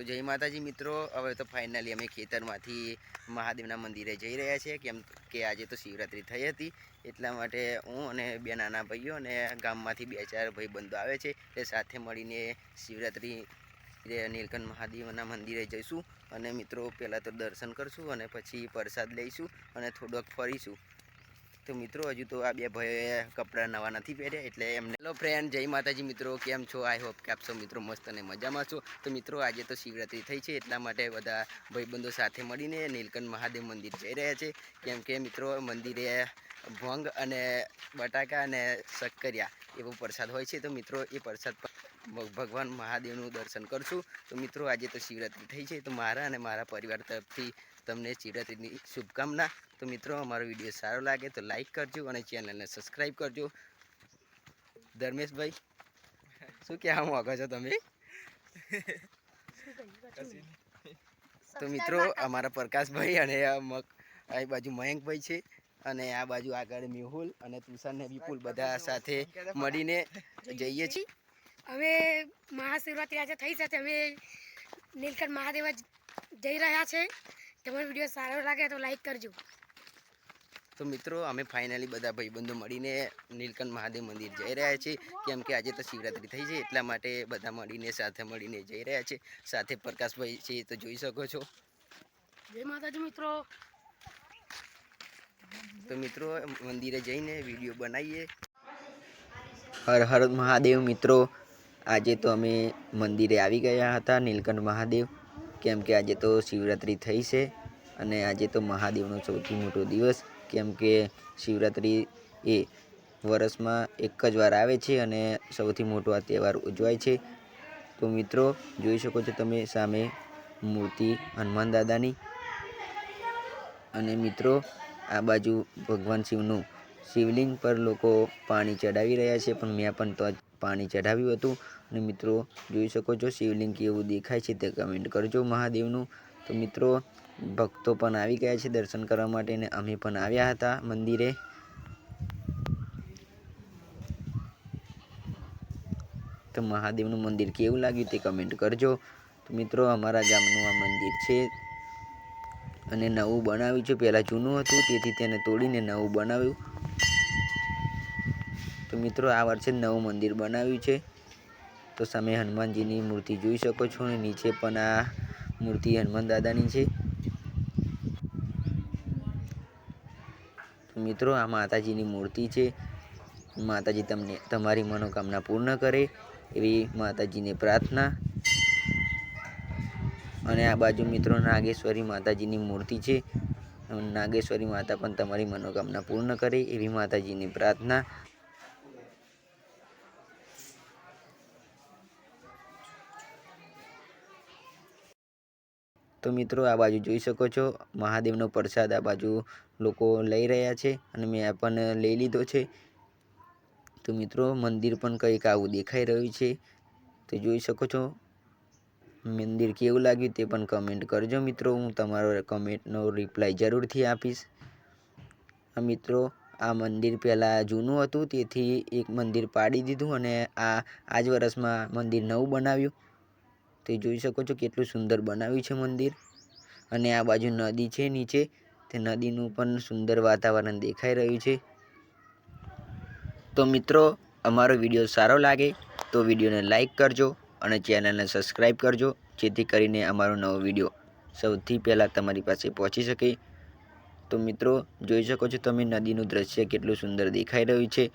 તો જય માતાજી મિત્રો. હવે તો ફાઇનલી અમે ખેતરમાંથી મહાદેવના મંદિરે જઈ રહ્યા છીએ, કેમ કે આજે તો શિવરાત્રિ થઈ હતી. એટલા માટે હું અને બે નાના ભાઈઓ અને ગામમાંથી બે ચાર ભાઈબંધો આવે છે, એ સાથે મળીને શિવરાત્રિ નીલકંઠ મહાદેવના મંદિરે જઈશું. અને મિત્રો, પહેલાં તો દર્શન કરશું અને પછી પ્રસાદ લઈશું અને થોડોક ફરીશું. તો મિત્રો, હજુ તો આ બે ભાઈઓએ કપડાં નવા નથી પહેર્યા, એટલે એમને હેલો ફ્રેન્ડ જય માતાજી મિત્રો, કેમ છો? આઈ હોપ કે આપ સૌ મિત્રો મસ્ત અને મજામાં છો. તો મિત્રો, આજે તો શિવરાત્રિ થઈ છે, એટલા માટે બધા ભાઈબંધો સાથે મળીને નીલકંઠ મહાદેવ મંદિર જઈ રહ્યા છે. કેમ કે મિત્રો, મંદિરે ભંગ અને બટાકા અને શક્કરિયા એવો પ્રસાદ હોય છે. તો મિત્રો, એ પ્રસાદ ભગવાન મહાદેવનું દર્શન કરશું. તો મિત્રો, આજે તો શિવરાત્રિ થઈ છે. તો મારા અને મારા પરિવાર તરફથી તમને શિવરાત્રિની શુભકામના. તો મિત્રો, અમારો વીડિયો સારો લાગે તો લાઈક કરજો અને ચેનલને સબસ્ક્રાઈબ કરજો. ધર્મેશભાઈ, શું કહેવા માંગો છો તમે? તો મિત્રો, અમારા પ્રકાશભાઈ અને આ બાજુ મયંકભાઈ છે અને આ બાજુ આગળ મેહુલ અને તુષાર ને વિપુલ બધા સાથે મળીને જઈએ છીએ. હવે મહાશિવરાત્રિ આજે થઈ છે તે અમે નીલકંઠ મહાદેવ જઈ રહ્યા છે. તમારો વીડિયો સારો લાગે તો લાઈક કરજો. તો મિત્રો અમે ફાઇનલી બધા ભાઈબંધો મળીને નીલકંઠ મહાદેવ મંદિર જઈ રહ્યા છીએ. કેમ કે આજે તો શિવરાત્રિ થઈ છે એટલા માટે બધા મળીને સાથે મળીને જઈ રહ્યા છે. સાથે પ્રકાશભાઈ છે તો જોઈ શકો છો. જય માતાજી મિત્રો. તો મિત્રો મંદિરે જઈને વીડિયો બનાવીએ. હર હર મહાદેવ મિત્રો. આજે તો અમે મંદિરે આવી ગયા હતા, નીલકંઠ મહાદેવ. કેમ કે આજે તો શિવરાત્રિ થઈ છે અને આજે તો મહાદેવનો સૌથી મોટો દિવસ. કેમ કે શિવરાત્રિ એ વર્ષમાં એક જ વાર આવે છે અને સૌથી મોટો આ તહેવાર ઉજવાય છે. તો મિત્રો, જોઈ શકો છો તમે સામે મૂર્તિ હનુમાન દાદાની. અને મિત્રો, આ બાજુ ભગવાન શિવનું શિવલિંગ પર લોકો પાણી ચડાવી રહ્યા છે, પણ મેં પણ તો પાણી ચઢાવ્યું હતું. અને મિત્રો, જોઈ શકો છો, શિવલિંગ કેવું દેખાય છે તે કમેન્ટ કરજો મહાદેવનું. તો મિત્રો, ભક્તો પણ આવી ગયા છે દર્શન કરવા માટે ને અમે પણ આવ્યા હતા મંદિરે. તો મહાદેવનું મંદિર કેવું લાગ્યું તે કમેન્ટ કરજો. તો મિત્રો, અમારા ગામનું આ મંદિર છે. અને નવું બનાવ્યું છે. પહેલાં જૂનું હતું, તેથી તેને તોડીને નવું બનાવ્યું. તો મિત્રો, આ વર્ષે નવું મંદિર બનાવ્યું છે. તો સામે હનુમાનજીની મૂર્તિ જોઈ શકો છો અને નીચે પણ આ મૂર્તિ હનુમાન દાદાની છે. તો મિત્રો, આ માતાજીની મૂર્તિ છે. માતાજી તમને, તમારી મનોકામના પૂર્ણ કરે એવી માતાજીને પ્રાર્થના. અને આ બાજુ મિત્રો, નાગેશ્વરી માતાજીની મૂર્તિ છે. નાગેશ્વરી માતા પણ તમારી મનોકામના પૂર્ણ કરે એવી માતાજીની પ્રાર્થના. તો મિત્રો આ બાજુ જોઈ શકો છો, મહાદેવનો પ્રસાદ આ બાજુ લોકો લઈ રહ્યા છે અને મેં પણ લઈ લીધો છે. તો મિત્રો મંદિર પણ કંઈક આવું દેખાઈ રહ્યું છે. તો જોઈ શકો છો, મંદિર કેવું લાગ્યું તે પણ કમેન્ટ કરજો મિત્રો, હું તમારો કમેન્ટનો રિપ્લાય જરૂરથી આપીશ. આ મિત્રો, આ મંદિર પહેલાં જૂનું હતું, તેથી એક મંદિર પાડી દીધું અને આ આ જ વર્ષમાં મંદિર નવું બનાવ્યું. તે જોઈ શકો છો કેટલું સુંદર બનાવ્યું છે મંદિર. અને આ બાજુ નદી છે નીચે. તે નદીનું પણ સુંદર વાતાવરણ દેખાઈ રહ્યું છે. તો મિત્રો, અમારો વીડિયો સારો લાગે તો વિડીયોને લાઈક કરજો અને ચેનલને સબસ્ક્રાઈબ કરજો, જેથી કરીને અમારો નવો વીડિયો સૌથી પહેલાં તમારી પાસે પહોંચી શકે. તો મિત્રો, જોઈ શકો છો તમે નદીનું દ્રશ્ય કેટલું સુંદર દેખાઈ રહ્યું છે.